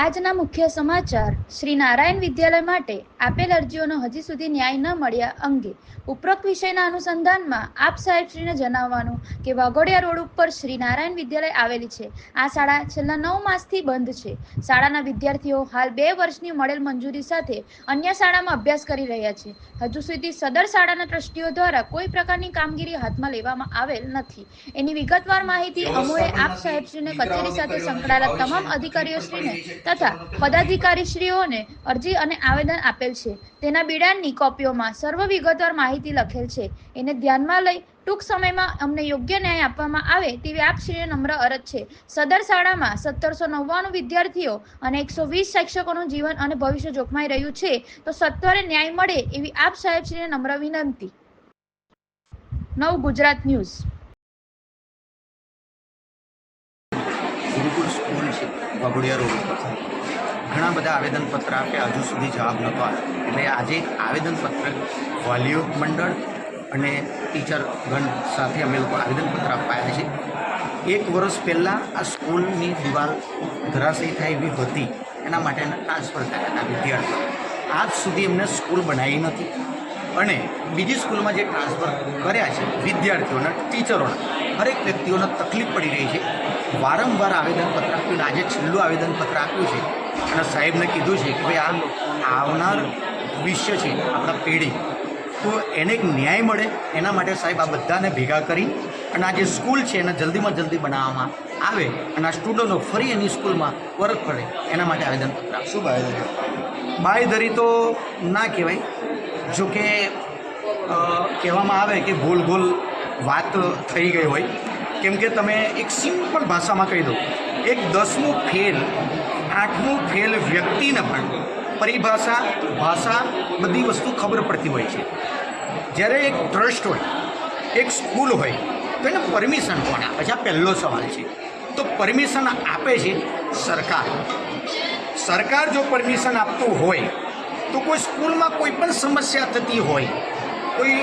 આજના મુખ્ય સમાચાર શ્રી નારાયણ વિદ્યાલય માટે આપેલ અરજીઓનો હજી સુધી ન્યાય ન મળ્યા અંગે ઉપરોક્ત વિષયના અનુસંધાનમાં આપ સાહેબશ્રીને જણાવવાનું કે વાઘોડિયા રોડ ઉપર શ્રી નારાયણ વિદ્યાલય આવેલી છે. આ શાળા છેલ્લા નવ માસથી બંધ છે. શાળાના વિદ્યાર્થીઓ હાલ બે વર્ષની મળેલ મંજૂરી સાથે અન્ય શાળામાં અભ્યાસ કરી રહ્યા છે. હજુ સુધી સદર શાળાના ટ્રસ્ટીઓ દ્વારા કોઈ પ્રકારની કામગીરી હાથમાં લેવામાં આવેલ નથી. એની વિગતવાર માહિતી અમોએ આપ સાહેબશ્રીને કચેરી સાથે સંકળાયેલા તમામ અધિકારીઓશ્રીને તથા પદાધિકારીશ્રીઓને અરજી અને આવેદન આપેલ છે. તેના બિડાણની કોપીઓમાં સર્વ વિગતવાર માહિતી લખેલ છે. એને ધ્યાનમાં લઈ ટૂંક સમયમાં અમને યોગ્ય ન્યાય આપવામાં આવે તેવી આપશ્રીને નમ્ર અરજ છે. સદર શાળામાં સત્તરસો નવ્વાણું વિદ્યાર્થીઓ અને એકસો વીસ શિક્ષકોનું જીવન અને ભવિષ્ય જોખમાઈ રહ્યું છે, તો સત્વરે ન્યાય મળે એવી આપ સાહેબશ્રીને નમ્ર વિનંતી. નવ ગુજરાત ન્યૂઝ. ગુરુકુળ સ્કૂલ છે, વાઘોડિયા રોડ. ઘણા બધા આવેદનપત્ર આપ્યા હજુ સુધી જવાબ નહોતો આવ્યો. એટલે આજે આવેદનપત્ર વાલીઓ મંડળ અને ટીચર ગણ સાથે અમે લોકો આવેદનપત્ર અપાયા છે. એક વર્ષ પહેલાં આ સ્કૂલની દિવાલ ધરાશયી થાય એવી હતી. એના માટેના ટ્રાન્સફર કર્યા હતા વિદ્યાર્થીઓ. આજ સુધી એમને સ્કૂલ બનાવી નથી. અને બીજી સ્કૂલમાં જે ટ્રાન્સફર કર્યા છે, વિદ્યાર્થીઓના, ટીચરોના, હરેક વ્યક્તિઓને તકલીફ પડી રહી છે. વારંવાર આવેદનપત્ર આપ્યું આજે છેલ્લું આવેદનપત્ર આપ્યું છે. અને સાહેબને કીધું છે કે ભાઈ આ આવનાર ભવિષ્ય છે આપણા પેઢી. તો એને એક ન્યાય મળે એના માટે સાહેબ આ બધાને ભેગા કરી અને આ જે સ્કૂલ છે એને જલ્દીમાં જલ્દી બનાવવામાં આવે અને આ સ્ટુડન્ટો ફરી એની સ્કૂલમાં વર્ક કરે એના માટે આવેદનપત્ર આપશું શું બાય બાંયધરી તો ના કહેવાય જો કે કહેવામાં આવે કે ગોલ ગોલ વાત થઈ ગઈ હોય. કેમ કે તમે એક સિમ્પલ ભાષામાં કહી દો એક દસમું ફેલ આઠમું ફેલ વ્યક્તિને પણ પરિભાષા, ભાષા, બધી વસ્તુ ખબર પડતી હોય છે. જ્યારે એક ટ્રસ્ટ હોય, એક સ્કૂલ હોય, તો એને પરમિશન કોણ આપે? છે આ પહેલો સવાલ છે. તો પરમિશન આપે છે સરકાર. સરકાર જો પરમિશન આપતું હોય, તો કોઈ સ્કૂલમાં કોઈ પણ સમસ્યા થતી હોય, કોઈ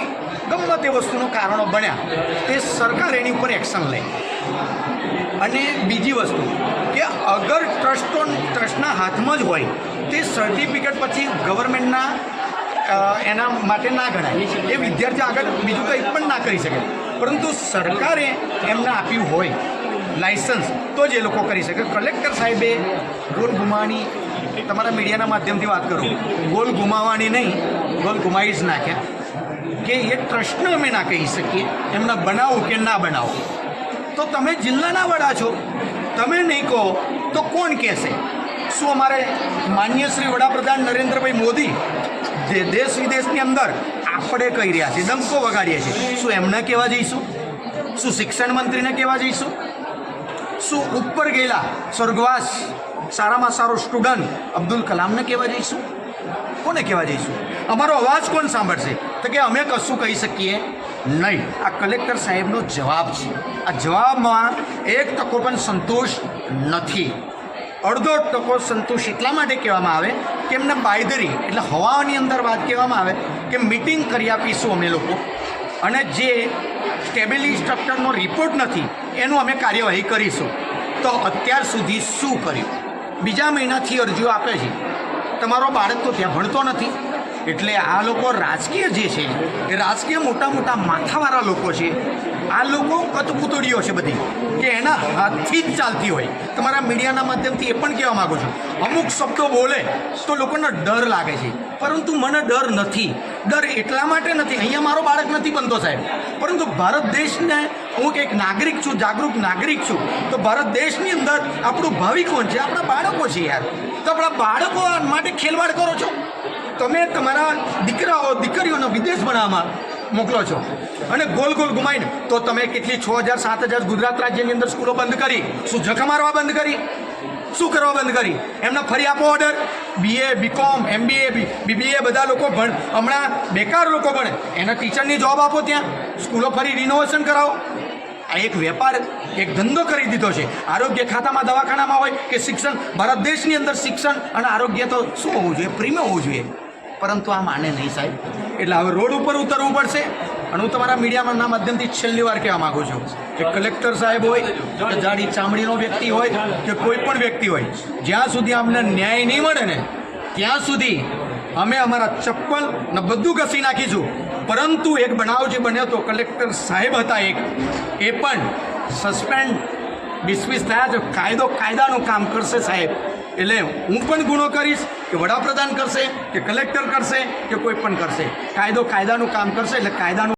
ગમે તે વસ્તુનું કારણો બન્યા, તે સરકાર એની ઉપર એક્શન લે. અને બીજી વસ્તુ કે અગર ટ્રસ્ટો ટ્રસ્ટના હાથમાં જ હોય, તે સર્ટિફિકેટ પછી ગવર્મેન્ટના એના માટે ના ગણાય. એ વિદ્યાર્થી આગળ બીજું કંઈ પણ ના કરી શકે. પરંતુ સરકારે એમને આપ્યું હોય લાયસન્સ તો જ એ લોકો કરી શકે. કલેક્ટર સાહેબે ગોલ ગુમાવાની, તમારા મીડિયાના માધ્યમથી વાત કરું. ગોલ ગુમાવવાની નહીં, ગોલ ગુમાવી જ નાખ્યા. કે એ પ્રશ્ન અમે ના કહી શકીએ. એમને બનાવો કે ના બનાવો. તો તમે જિલ્લાના વડા છો. તમે નહીં કહો તો કોણ કહેશે? શું અમારે માન્ય શ્રી વડાપ્રધાન નરેન્દ્રભાઈ મોદી જે દેશ વિદેશની અંદર આપણે કહી રહ્યા છીએ ડંકો વગાડીએ છીએ શું એમને કહેવા જઈશું? શું શિક્ષણ મંત્રીને કહેવા જઈશું? શું ઉપર ગયેલા સ્વર્ગવાસ સારામાં સારો સ્ટુડન્ટ અબ્દુલ કલામને કહેવા જઈશું? કોને કહેવા જઈશું? અમારો અવાજ કોણ સાંભળશે? તો કે અમે કશું કહી શકીએ? નહીં. આ કલેક્ટર સાહેબનો જવાબ છે. આ જવાબમાં એક ટકો પણ સંતોષ નથી. અડધો ટકો સંતોષ એટલા માટે કહેવામાં આવે કે એમને બાયદરી એટલે હવાની અંદર વાત કહેવામાં આવે કે મિટિંગ કરી આપીશું અમે લોકો. અને જે સ્ટેબિલી સ્ટ્રક્ચરનો રિપોર્ટ નથી, એનું અમે કાર્યવાહી કરીશું. તો અત્યાર સુધી શું કર્યું? બીજા મહિનાથી અરજીઓ આપે છે. તમારો બાળક તો ત્યાં ભણતો નથી. એટલે આ લોકો રાજકીય જે છે, એ રાજકીય મોટા મોટા માથાવાળા લોકો છે, આ લોકો કતપુતળીઓ છે બધી, કે એના હાથથી જ ચાલતી હોય. તમારા મીડિયાના માધ્યમથી એ પણ કહેવા માગું છું. અમુક શબ્દો બોલે તો લોકોને ડર લાગે છે. પરંતુ મને ડર નથી. ડર એટલા માટે નથી, અહીંયા મારો બાળક નથી બનતો સાહેબ. પરંતુ ભારત દેશને હું એક નાગરિક છું, જાગૃત નાગરિક છું. તો ભારત દેશની અંદર આપણું ભાવિ કોણ છે? આપણા બાળકો છે યાર. આપણા બાળકો માટે ખેલવાડ કરો છો? તમે તમારા દીકરાઓ, દીકરીઓનો વિદેશ ભણવામાં મોકલો છો. અને ગોલ ગોલ ગુમાઈને તો તમે કેટલી છ હજાર, સાત હજાર ગુજરાત રાજ્યની અંદર સ્કૂલો બંધ કરી, શું જખા મારવા બંધ કરી? શું કરવા બંધ કરી? એમને ફરી આપો order BA BCom MBA BBA બધા લોકો ભણ. હમણાં બેકાર લોકો ભણે. એના ટીચરની જોબ આપો ત્યાં. સ્કૂલો ફરી રિનોવેશન કરાવો. આ એક વેપાર, એક ધંધો કરી દીધો છે. આરોગ્ય ખાતામાં દવાખાનામાં હોય કે શિક્ષણ, ભારત દેશની અંદર શિક્ષણ અને આરોગ્ય તો શું હોવું જોઈએ? પ્રીમિયમ હોવું જોઈએ. પરંતુ આ માને નહીં સાહેબ. એટલે હવે રોડ ઉપર ઉતરવું પડશે. અને હું તમારા મીડિયાના માધ્યમથી છેલ્લી વાર કહેવા માગું છું કે કલેક્ટર સાહેબ હોય, કે જાડી ચામડીનો વ્યક્તિ હોય, કે કોઈ પણ વ્યક્તિ હોય, જ્યાં સુધી અમને ન્યાય નહીં મળે ને, ત્યાં સુધી અમે અમારા ચપ્પલ ને બધું ઘસી નાખીશું. પરંતુ એક બનાવ જે બન્યો હતો કલેક્ટર સાહેબ હતા એક. એ પણ સસ્પેન્ડ ડિસમિસ થયા છે. કાયદો કાયદાનું કામ કરશે સાહેબ. એટલે હું પણ ગુનો કરીશ કે વડાપ્રધાન કરશે, કે કલેક્ટર કરશે, કે કોઈ પણ કરશે. કાયદો કાયદાનું કામ કરશે એટલે કાયદાનું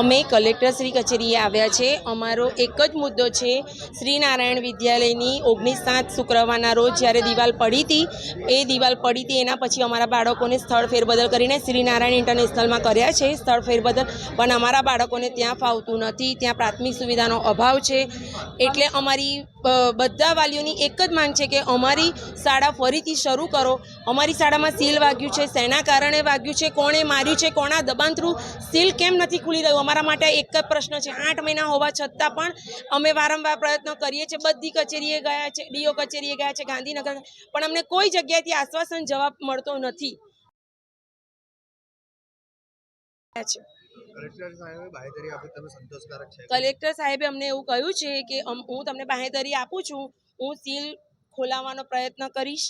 અમે કલેક્ટરશ્રી કચેરીએ આવ્યા છે. અમારો એક જ મુદ્દો છે શ્રી નારાયણ વિદ્યાલયની ઓગણીસ સાત શુક્રવારના રોજ જ્યારે દિવાલ પડી હતી, એ દિવાલ પડી હતી, એના પછી અમારા બાળકોને સ્થળ ફેરબદલ કરીને શ્રીનારાયણ ઇન્ટરનેશનલમાં કર્યા છે. સ્થળ ફેરબદલ, પણ અમારા બાળકોને ત્યાં ફાવતું નથી. ત્યાં પ્રાથમિક સુવિધાનો અભાવ છે. એટલે અમારી બધા વાલીઓની એક જ માંગ છે કે અમારી શાળા ફરીથી શરૂ કરો. અમારી શાળામાં સીલ વાગ્યું છે, શેના કારણે વાગ્યું છે, કોણે માર્યું છે કોના દબાણ થ્રુ સીલ કેમ નથી ખુલી રહ્યું? અમારા માટે એક જ પ્રશ્ન છે. આઠ મહિના હોવા છતાં પણ અમે વારંવાર પ્રયત્નો કરીએ છીએ. બધી કચેરીએ ગયા છે ડીઓ કચેરીએ ગયા છે ગાંધીનગર. પણ અમને કોઈ જગ્યાએથી આશ્વાસન જવાબ મળતો નથી. છે. કલેક્ટર સાહેબે અમને એવું કહ્યું છે કે હું તમને બાહેધરી આપું છું. હું સીલ ખોલાવવાનો પ્રયત્ન કરીશ.